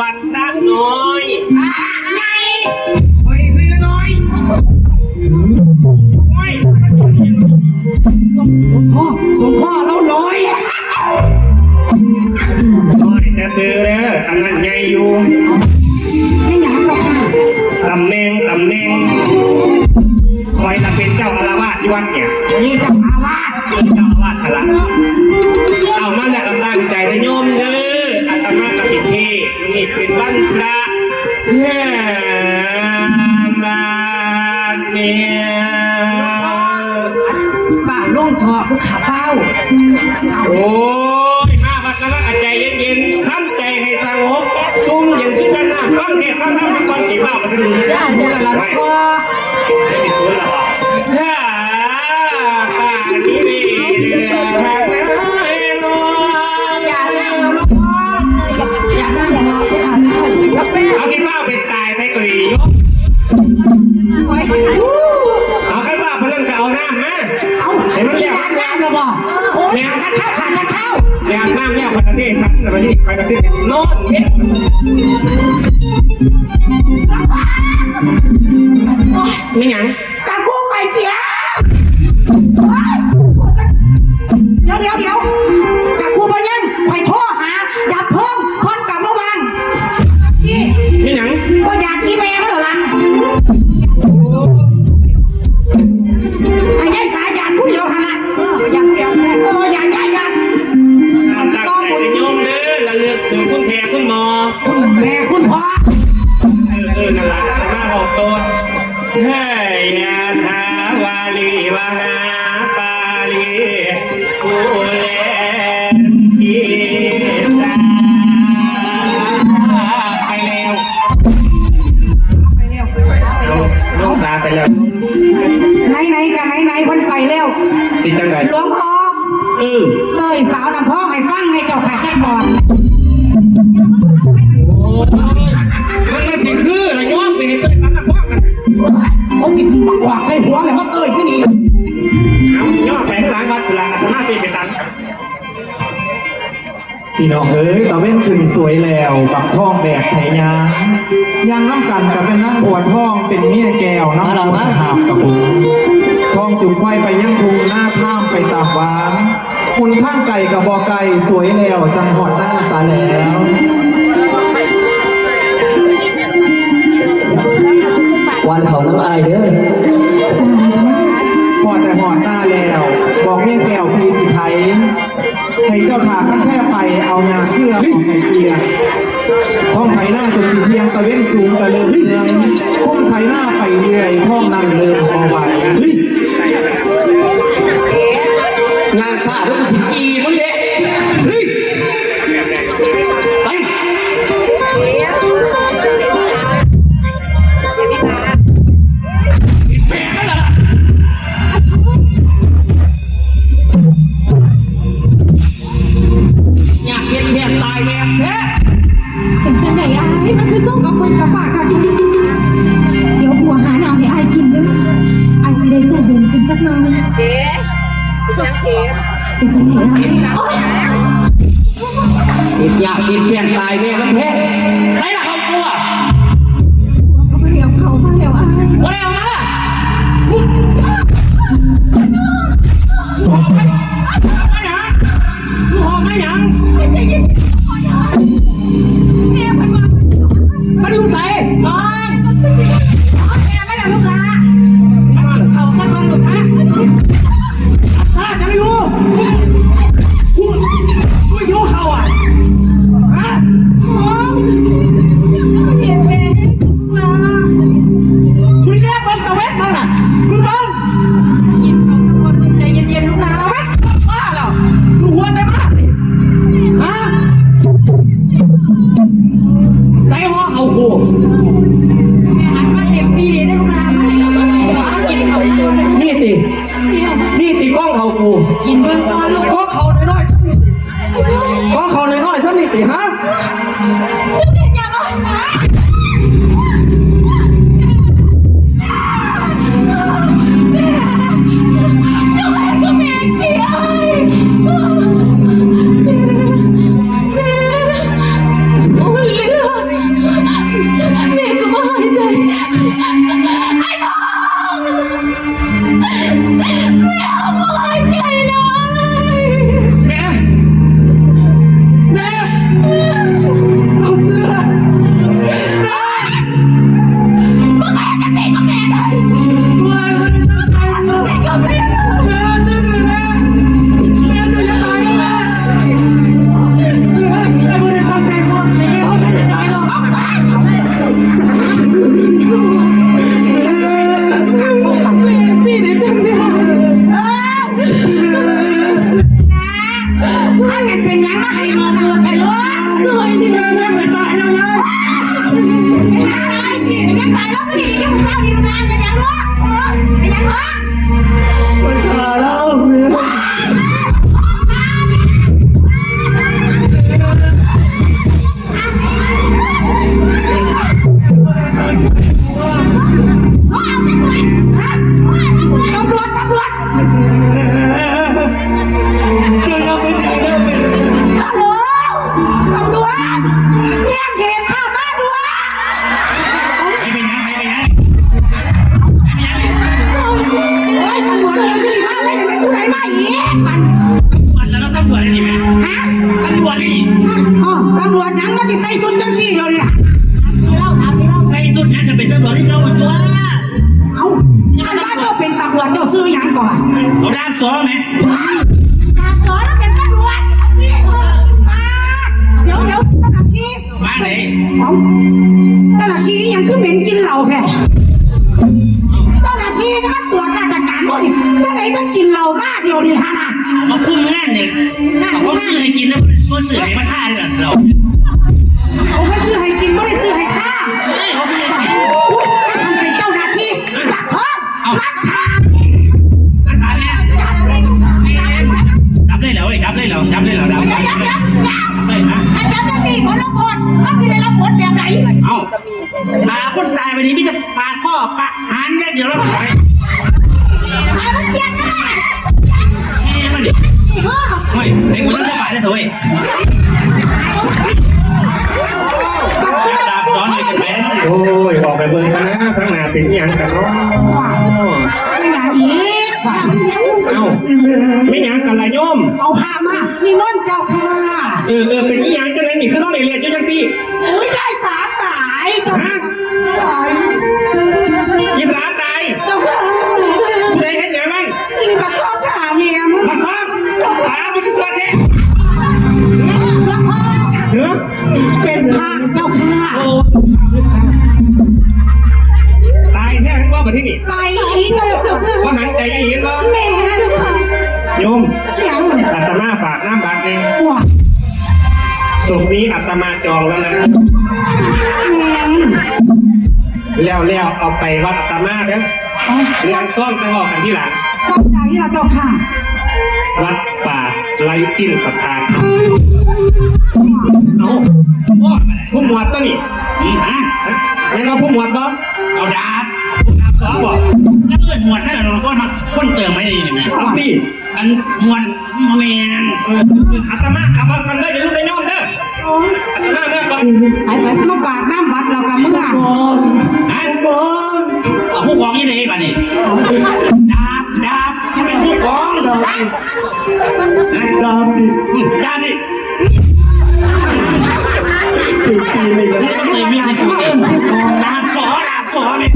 วัดน้ำน้อยไงคอยซื้อน้อยโอ้ยสมพ่อสมพ่อเราน้อยน้อยแต่ซื้อเด้ออันนั้นใหญ่อยู่ไม่อยากหรอกค่ะตำแหน่งตำแหน่งคอยจะเป็นเจ้าอาวาสที่วัดเนี่ยนี่เจะอาวาสเป็นเจ้าอาวาสพละ เป็นวันพระเฮ้มาเนี่ยฝ่าลงทอผู้ขาเฝ้า โอ้ยมาวัดแล้วก็ใจเย็นๆทำใจให้สงบซุ่มเย็นขึ้นกันนะฟังเทศน์ฟังธรรมฟังก่อนสีบ้ามาถึงย่าพูดอะไรพ่อติดตัวแล้วฮ่ ที่เรียกร้านน้ำเราบอกโอ้ยขาดจะเข้าขาดจะเข้าอยากน้ำเนี่ยคอยกระเทศสันแต่วันนี้คอยกระเทศนอนเฮ็ดไม่หยังกาง ถึงคุณแพรคุณหมอ คุณแม่คุณพ่อเออเออนั่นละแต่มาบอกตัวเฮ้ยยาทาวาลีวา กกวากใส่หัวเลยว่าเต้ยที่นี่เอาย่อแผงหลังวัดกุลาอาตมาตีไปสันพี่น้องเอ้ยตะเว้นขึ้นสวยแล้วบักท่องแบกไถยางยังน้ำกันกับเป็นนั่งบัวท่องเป็นเมียแก้วน้ำบุญหาบกับบุท่องจุงควายไปยังทุงหน้าท่ามไปตามวางคุณข้างไก่กับบอไก่สวยแล้วจังหอดหน้าสาแล้ว วันเขาน้ำอายเด้อพอแต่หอดหน้าแล้ว บอกเมียแก้วพีสิไทยให้เจ้าถาขั้นแท้ไปเอายาเครื่อของไห้เกียท่องไถหน้าจนสิเทียงตะเว้นสูงตะเลิมเลื่อยคุ้มไถหน้าไปเรื่อยท่องนั่งเลิมเอาไว้งานซาแล้วกู ห็นแทบตายแม่แท้เป็นจังไหนอายมันคือส้มกับคนกับฝากกันเดี๋ยวหัวหาหนาวให้อายกินเด้ออายสิได้ใจเย็นขึ้นจักหน่อยเอ๊ะเป็นจังไหนอายโอ๊ยอีกอยากกินเพียนตายแม่มันแท้ใส่ เอาด้านซ้อไหมสอนแล้วเป็นตำรวจนี่เดี๋ยวเดี๋ยวเจ้าหน้าที่มาไหนเอาเจ้าหน้าที่ยังคือเหม็นกินเหล้าแท้เจ้าหน้าที่นี่มันตรวจราชการบ่ดิเจ้าไหนต้องกินเหล้ามากเดียวดิฮะนะมาคุมงานเนี่ยเขาซื้อให้กินนะเขาซื้อให้มาท่าด้วยกันเราเขาไม่ซื้อให้กินไม่ได้ซื้อให้ข้าเฮ้ยเขาซื้อให้กินอุ้ยถ้าทำเป็นเจ้าหน้าที่ตักท้องมัดขาอั ดับได้แล้วเอ้ยดับได้แล้วดับได้แล้วดับได้แล้วได้ฮะถ้าเจ้าหน้าที่ขอลงโทษก็จะได้รับบทแบบไหนเอ้าขาคนตายไปนี้มิจะปาดข้อปะหันอย่างเดียวแล้วไปไอ้มันเจียนนะแม่มาดิเฮ้ยไอ้กูต้องจะปาดได้เถอะเว้ยดาบซ้อนเลยกันแม่โอ้ยออกไปเบิ่งกันนะทั้งหน้าเป็นอิหยังกันเนาะไม่อยากอีก เอ้าไม่หยังกันละโยม เอาผ้ามานี่น้นเจ้าค่ะเออเออเป็นอิหยังจังไดนี่คือต้องได้เรียนอยู่จังซี่อุ้ยได้สาตายเจ้าค่ะตายอีสานตายเจ้าค่ะผู้ใดเห็นอย่างนั้นนี่บักข้อขาเมียมมาคองตามันคือตัวแท้บักข้อเฮ้อเป็นทางเจ้าค่ะโอ้ตายแท้ทั้งว่าประเทศนี่ตายอีกเจ้าค่ะว่าหันใจอีหลีเนาะแม่เจ้าค่ะ โยมยังอาตมาฝากน้ำบัตรเนี่ยหัวศพนี้อาตมาจองแล้วนะแม่แล้วแล้วเอาไปวัดอาตมาเด้อเรื่องซ่อมจะบอกกันที่หลังขอบใจนะเจ้าค่ะ วัดป่าไร้สิ้นศรัทธาเอาผู้หมวดตัวนี่อืมฮะยังเอาผู้หมวดบ่เอาดาบขอบอกถ้าเกิดหมวดนั่นเราก็มาคนเติมไม่ได้ยังไงเอาดิ อันหมวดแมนเอออาตมาขับมากันเด้ออย่าลืมได้ย่อมเด้ออาตมาเด้อก่อนไอ้ไปสมาฝากน้ำบัตรเรากับเมื่อฮะเอาผู้กองยี่เลยป่ะนี่ดาบดาบที่เป็นผู้กองดาบดาบดิดาบดินี่ต้องเติมมีดให้กูเติมดาบสอดาบสอเนี่ย